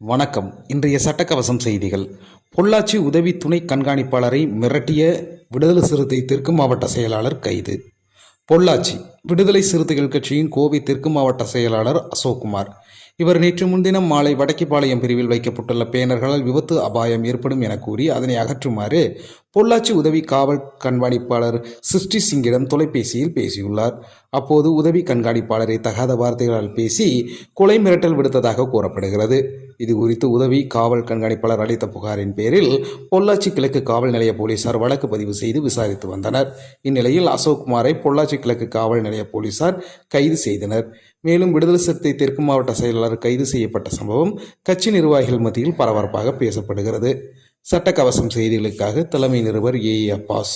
வணக்கம். இன்றைய சட்டக்கவசம் செய்திகள். பொள்ளாச்சி உதவி துணை கண்காணிப்பாளரை மிரட்டிய விடுதலை சிறுத்தை தெற்கு மாவட்ட செயலாளர் கைது. பொள்ளாச்சி. விடுதலை சிறுத்தைகள் கட்சியின் கோவை தெற்கு மாவட்ட செயலாளர் அசோக்குமார். இவர் நேற்று முன்தினம் மாலை வடக்கிப்பாளையம் பிரிவில் வைக்கப்பட்டுள்ள பேனர்களால் விபத்து அபாயம் ஏற்படும் என கூறி அதனை அகற்றுமாறு பொள்ளாச்சி உதவி காவல் கண்காணிப்பாளர் சிருஷ்டி சிங்கிடம் தொலைபேசியில் பேசியுள்ளார். அப்போது உதவி கண்காணிப்பாளரை தகாத வார்த்தைகளால் பேசி கொலை மிரட்டல் விடுத்ததாக கூறப்படுகிறது. இது குறித்து உதவி காவல் கண்காணிப்பாளர் அளித்த புகாரின் பேரில் பொள்ளாச்சி கிழக்கு காவல் நிலைய போலீசார் வழக்கு பதிவு செய்து விசாரித்து வந்தனர். இந்நிலையில் அசோக்குமாரை பொள்ளாச்சி கிழக்கு காவல் நிலைய போலீசார் கைது செய்தனர். மேலும் விடுதலை சிறுத்தை தெற்கு மாவட்ட செயலாளர் கைது செய்யப்பட்ட சம்பவம் கட்சி நிர்வாகிகள் மத்தியில் பரபரப்பாக பேசப்படுகிறது. சட்டக்கவசம் செய்திகளுக்காக தலைமை நிருபர் ஏ அப்பாஸ்.